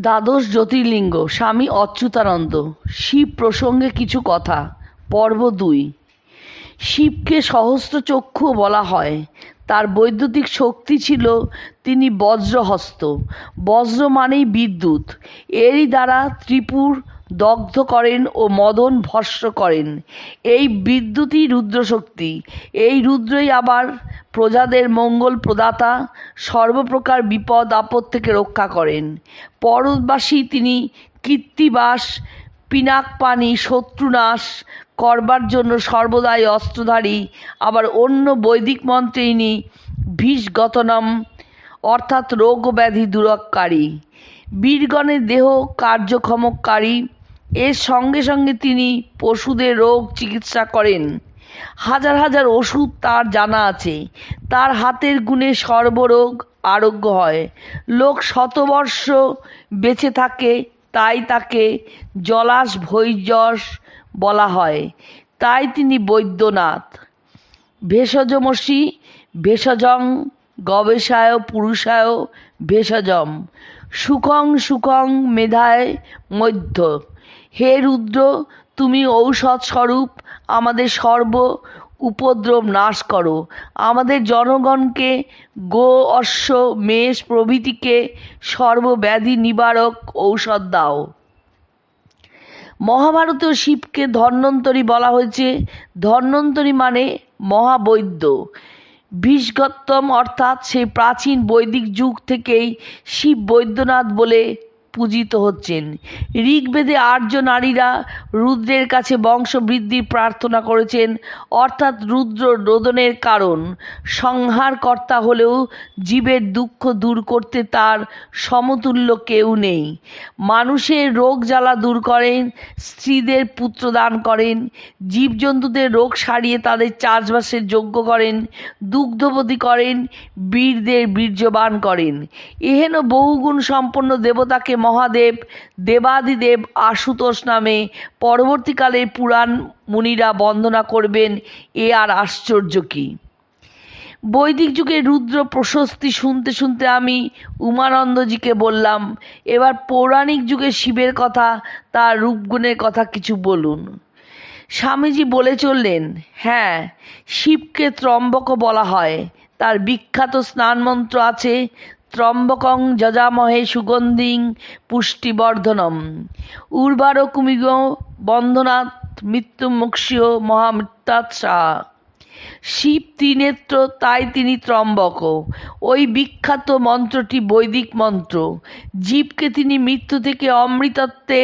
দ্বাদশ জ্যোতির্লিঙ্গ, স্বামী অচ্যুতানন্দ। শিব প্রসঙ্গে কিছু কথা। পর্ব দুই। শিবকে সহস্র চক্ষু বলা হয়। তার বৈদ্যুতিক শক্তি ছিল তিনি বজ্রহস্ত। বজ্র মানেই বিদ্যুৎ। এরই দ্বারা ত্রিপুর দগ্ধ করেন ও মদন ভস্ম করেন। এই বিদ্যুৎই রুদ্রশক্তি। এই রুদ্রই আবার প্রজাদের মঙ্গল প্রদাতা, সর্বপ্রকার বিপদ, আপদ থেকে রক্ষা করেন। পরবাসী তিনি কীর্তিবাস পিনাকপানি শত্রুনাশ করবার জন্য সর্বদাই অস্ত্রধারী। আবার অন্য বৈদিক মন্ত্রে ইনি বিষগতনম, অর্থাৎ রোগ ব্যাধি দূরকারী। বীরগণের দেহ কার্যক্ষমকারী। এর সঙ্গে সঙ্গে তিনি পশুদের রোগ চিকিৎসা করেন। হাজার হাজার ওষুধ তার জানা আছে। তার হাতের গুণে সর্বরোগ আরোগ্য হয়। লোক শতবর্ষ বেঁচে থাকে, তাই তাকে জলাস ভৈজস বলা হয়। তাই তিনি বৈদ্যনাথ। ভেষজমসি, ভেষজং, গবেষায়, পুরুষায়, ভেষজম। সুখং সুখং মেধায় মধ্য। হে রুদ্র, তুমি ঔষধ স্বরূপ আমাদের সর্ব উপদ্রব নাশ করো। আমাদের জনগণকে গো অশ্ব মেষ প্রভৃতিকে সর্বব্যাধি নিবারক ঔষধ দাও। মহাভারতেও শিবকে ধন্বন্তরী বলা হয়েছে। ধন্বন্তরী মানে মহাবৈদ্য। বিষগত্তম অর্থাৎ সেই প্রাচীন বৈদিক যুগ থেকেই শিব বৈদ্যনাথ বলে পূজিত হচ্ছেন। ঋগ্বেদে আর্য নারীরা রুদ্রের কাছে বংশবৃদ্ধির প্রার্থনা করেছেন, অর্থাৎ রুদ্র রোদনের কারণ। সংহারকর্তা হলেও জীবের দুঃখ দূর করতে তার সমতুল্য কেউ নেই। মানুষের রোগ জ্বালা দূর করেন, স্ত্রীদের পুত্র দান করেন, জীবজন্তুদের রোগ সারিয়ে তাদের চাষবাসের যোগ্য করেন, দুগ্ধবতী করেন, বীরদের বীর্যবান করেন। এহেন বহুগুণ সম্পন্ন দেবতাকে মহাদেব, দেবাদিদেব আশুতোষ নামে পরবর্তীকালে পুরাণ মুনিরা বন্দনা করবেন, এ আর আশ্চর্য কী? বৈদিক যুগে রুদ্র প্রশস্তি শুনতে শুনতে আমি উমানন্দজিকে বললাম, এবার পৌরাণিক যুগে শিবের কথা, তার রূপগুণের কথা কিছু বলুন। স্বামীজি বলে চললেন হ্যাঁ শিবকে ত্রম্বক বলা হয়, তার বিখ্যাত স্নানমন্ত্র আছে ত্রম্বকং যজামহে সুগন্ধিং পুষ্টিবর্ধনম। উর্বার কুমিগ বন্ধনাথ মৃত্যুমুক্ষীয় মহামৃত্যাৎসা শিব ত্রিনেত্র, তাই তিনি ত্রম্বক। ওই বিখ্যাত মন্ত্রটি বৈদিক মন্ত্র। জীবকে তিনি মৃত্যু থেকে অমৃতত্বে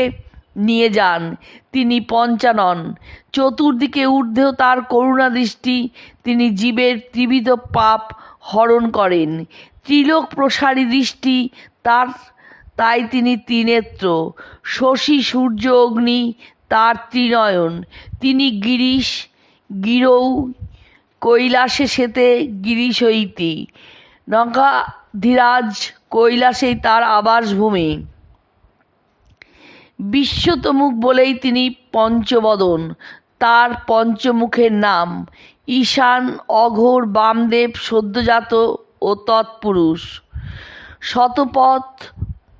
নিয়ে যান। তিনি পঞ্চানন। চতুর্দিকে ঊর্ধ্বেও তার করুণা দৃষ্টি তিনি জীবের ত্রিবিধ পাপ হরণ করেন। ত্রিলোক প্রসারী দৃষ্টি তার, তাই তিনি ত্রিনেত্র। শশী, সূর্য, অগ্নি তার ত্রিনয়ন। তিনি গিরিশ, গিরৌ, কৈলাসে সেতে গিরিশ হইতি নগাধিরাজ, কৈলাসেই তার আবাসভূমি। বিশ্বতমুখ বলেই তিনি পঞ্চবদন। তার পঞ্চমুখের নাম ঈশান, অঘোর, বামদেব, সদ্যজাত ও তৎপুরুষ। শতপথ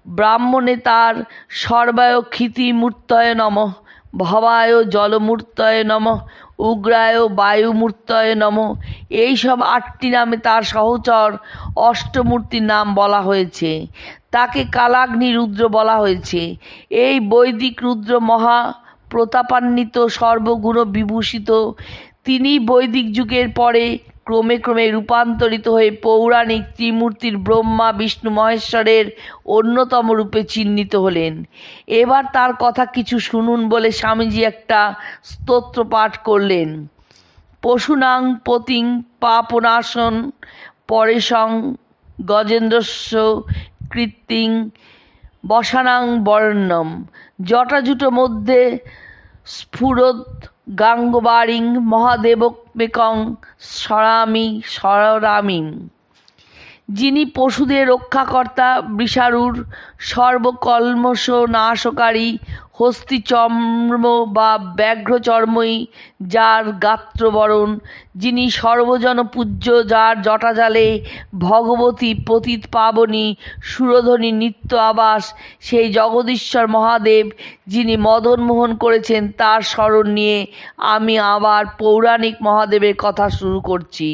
ব্রাহ্মণে তার সর্বায় ক্ষিতিমূর্তয় নম। ভবায় জলমূর্তয় নম। উগ্রায় বায়ুমূর্তয় নম। এই সব আটটি নামে তার সহচর অষ্টমূর্তির নাম বলা হয়েছে। তাকে কালাগ্নি রুদ্র বলা হয়েছে। এই বৈদিক রুদ্র মহা প্রতাপান্বিত সর্বগুণ বিভূষিত তিনি বৈদিক যুগের পরে ক্রমে ক্রমে রূপান্তরিত হয়ে পৌরাণিক ত্রিমূর্তির ব্রহ্মা, বিষ্ণু, মহেশ্বরের অন্যতম রূপে চিহ্নিত হলেন। এবার তার কথা কিছু শুনুন বলে স্বামীজি একটা স্তোত্র পাঠ করলেন। পশুনাং পতিং পাপনাশন পরেশং গজেন্দ্রস্য কৃত্তিং বসানাং বর্ণম। জটাজুটো মধ্যে স্ফুরদ গাঙ্গবারিং মহাদেবমেকং সরামি সররামিং। যিনি পশুদের রক্ষাকর্তা বিষারুর সর্বকলমস নাশকারী হস্তি চর্ম বা ব্যাঘ্র চর্মই যার গাত্রবরণ, যিনি সর্বজন পূজ্য, যার জটাজালে ভগবতী পতিত পাবনী, সুরধ্বনি নিত্য আবাস, সেই জগদীশ্বর মহাদেব, যিনি মদনমোহন করেছেন তার স্মরণ নিয়ে আমি আবার পৌরাণিক মহাদেবের কথা শুরু করছি।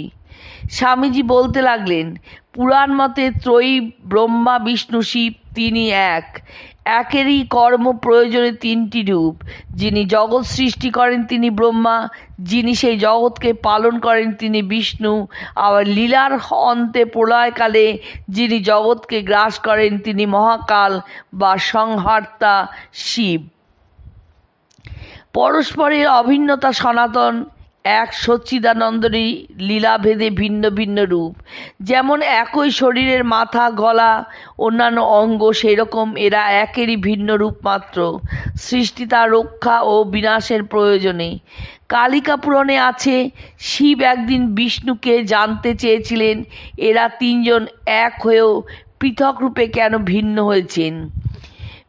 স্বামীজি বলতে লাগলেন, পুরাণ মতে ত্রয়ী ব্রহ্মা, বিষ্ণু, শিব, তিনি এক। একেরই কর্ম প্রয়োজনে তিনটি রূপ। যিনি জগৎ সৃষ্টি করেন তিনি ব্রহ্মা, যিনি সেই জগৎকে পালন করেন তিনি বিষ্ণু। আবার লীলার অন্তে প্রলয়কালে যিনি জগৎকে গ্রাস করেন তিনি মহাকাল বা সংহার্তা শিব। পরস্পরের অভিন্নতা সনাতন এক সচ্চিদানন্দেরই লীলাভেদে ভিন্ন ভিন্ন রূপ। যেমন একই শরীরের মাথা, গলা, অন্যান্য অঙ্গ সেই রকম এরা একেরই ভিন্ন রূপ মাত্র। সৃষ্টি তার রক্ষা ও বিনাশের প্রয়োজনে। কালিকা পুরাণে আছে, শিব একদিন বিষ্ণুকে জানতে চেয়েছিলেন, এরা তিনজন এক হয়েও পৃথক রূপে কেন ভিন্ন হয়েছেন?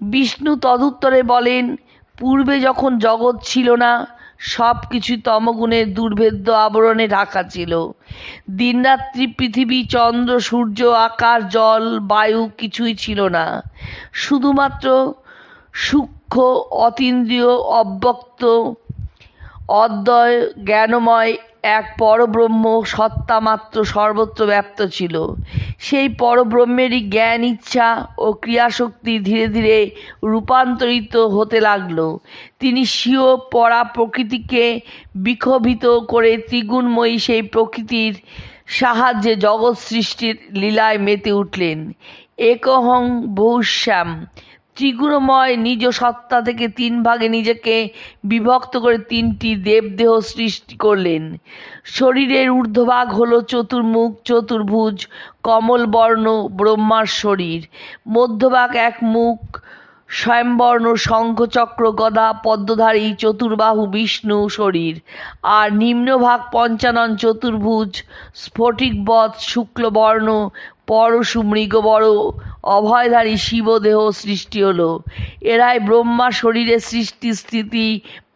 বিষ্ণু তদুত্তরে বলেন, পূর্বে যখন জগৎ ছিল না সব কিছু তমগুণের দুর্ভেদ্য আবরণে ঢাকা ছিল। দিনরাত্রি পৃথিবী, চন্দ্র, সূর্য, আকাশ, জল, বায়ু কিছুই ছিল না। শুধুমাত্র সূক্ষ্ম, অতীন্দ্রিয়, অব্যক্ত, অদ্বয়, জ্ঞানময় এক পরব্রহ্ম সত্তা মাত্র সর্বত্র ব্যাপ্ত ছিল। সেই পরব্রহ্মেরই জ্ঞান, ইচ্ছা ও ক্রিয়াশক্তি ধীরে ধীরে রূপান্তরিত হতে লাগল। তিনি স্বীয় পরা প্রকৃতিকে বিক্ষোভিত করে ত্রিগুণময়ী সেই প্রকৃতির সাহায্যে জগৎ সৃষ্টির লীলায় মেতে উঠলেন। একহং বহুশ্যাম। ত্রিগুণময় নিজ সত্তা থেকে তিন ভাগে নিজেকে বিভক্ত করে তিনটি দেবদেহ সৃষ্টি করলেন। শরীরের ঊর্ধ্বভাগ হল চতুর্মুখ, চতুর্ভুজ, কমলবর্ণ, ব্রহ্মার শরীর। মধ্যভাগ এক মুখ, স্বয়ংবর্ণ শঙ্খচক্র, গদা, পদ্মধারী, চতুর্বাহু, বিষ্ণু শরীর। আর নিম্নভাগ পঞ্চানন চতুর্ভুজ, স্ফটিকবৎ, শুক্লবর্ণ পরশু মৃগবড় অভয়ধারী শিবদেহ সৃষ্টি হলো। এরাই ব্রহ্মা শরীরের সৃষ্টি স্থিতি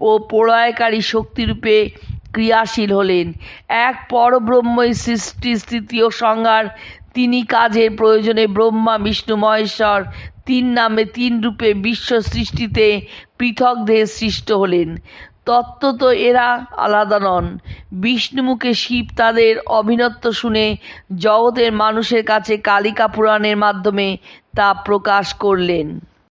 ও প্রলয়কারী শক্তিরূপে ক্রিয়াশীল হলেন। এক পরব্রহ্মই সৃষ্টি স্থিতি ও সংহার তিনি কাজের প্রয়োজনে ব্রহ্মা, বিষ্ণু, মহেশ্বর তিন নামে তিন রূপে বিশ্ব সৃষ্টিতে পৃথক দেহে সৃষ্ট হলেন। তত্ত্বত এরা আলাদা নন। বিষ্ণুমুখে শিব তাদের অভিনত্ব শুনে জগতের মানুষের কাছে কালিকা পুরাণের মাধ্যমে তা প্রকাশ করলেন।